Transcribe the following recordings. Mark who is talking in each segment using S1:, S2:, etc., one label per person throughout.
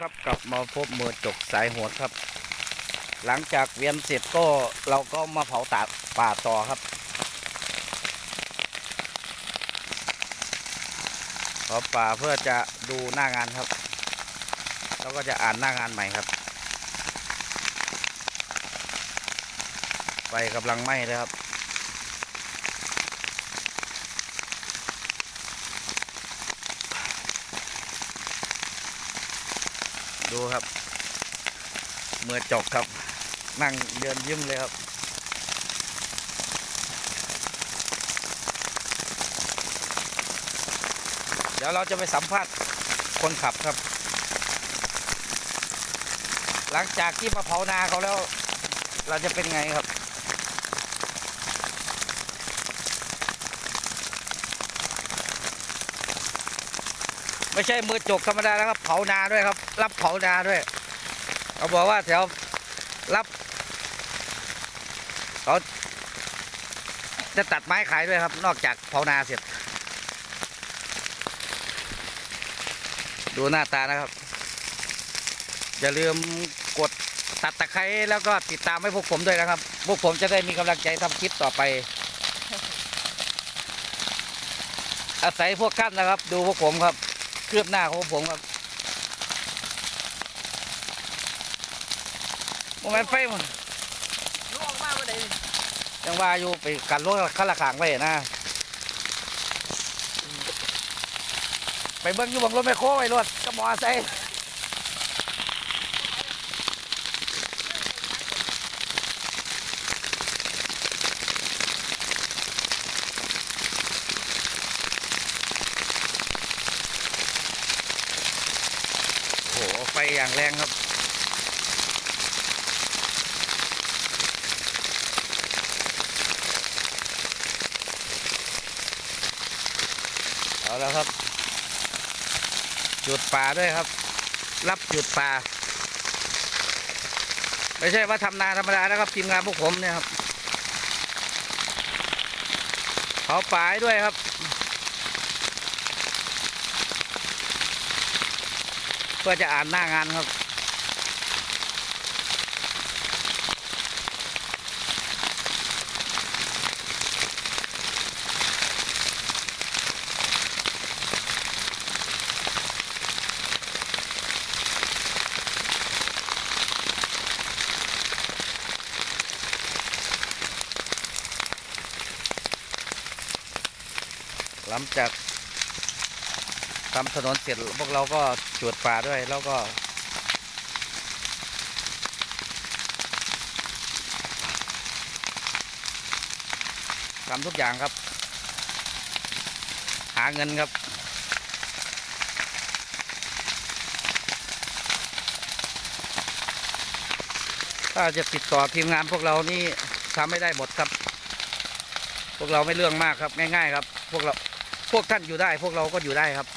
S1: ครับกลับมาพบมือจกสายโหดครับ หลังจากเวียนเสร็จก็เราก็มาเผาตาป่าต่อครับเผาป่าเพื่อจะดูหน้างานครับ แล้วก็จะอ่านหน้างานใหม่ครับไฟกำลังไหม้เลยครับ ดูครับ เมื่อจกครับ นั่งเดินยิ้มเลยครับ เดี๋ยวเราจะไปสัมภาษณ์คนขับครับ หลังจากที่มาเผานาเขาแล้ว เราจะเป็นไงครับ ไม่ใช่มือจกธรรมดานะครับ เผานาด้วยครับ รับเผานาด้วยเขาบอกว่าแถวรับเขาจะตัดไม้ขายด้วยครับ นอกจากเผานาเสร็จ ดูหน้าตานะครับ อย่าลืมกดตัดตะไคร้แล้วก็ติดตามให้พวกผมด้วยนะครับ พวกผมจะได้มีกำลังใจทำคลิปต่อไป อาศัยพวกกั้นนะครับ ดูพวกผมครับ คลือบหน้าของพวกผมครับโมเมนต์ไฟมัน
S2: ลูกออกมาเมื่อใดนี่
S1: ยังว่าอยู่ไปกันรถข้าละขางไว้นะ ไปเบิ้งอยู่บังรถไม่โค้ไอ้รถก็มอไซค์โอย่างแรงครับ เอาแล้วครับ จุดป่าด้วยครับ รับจุดป่า ไม่ใช่ว่าทำนาธรรมดานะครับทีมงานพวกผมเนี่ยครับเผาป่าด้วยครับ พื่อจะอ่านหน้างานครับ หลังจาก ทำถนนเสร็จพวกเราก็จุดป่าด้วยแล้วก็ ทำทุกอย่างครับ หาเงินครับ ถ้าจะติดต่อทีมงานพวกเรานี่ทำไม่ได้หมดครับ พวกเราไม่เรื่องมากครับง่าย ๆ ครับ พวกเราพวกท่านอยู่ได้ พวกเราก็อยู่ได้ครับ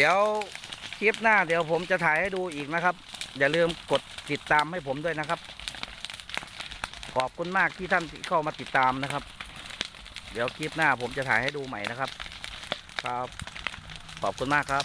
S1: เดี๋ยวคลิปหน้าเดี๋ยวผมจะถ่ายให้ดูอีกนะครับ อย่าลืมกดติดตามให้ผมด้วยนะครับ ขอบคุณมากที่ท่านที่เข้ามาติดตามนะครับ เดี๋ยวคลิปหน้าผมจะถ่ายให้ดูใหม่นะครับ ครับ ขอบคุณมากครับ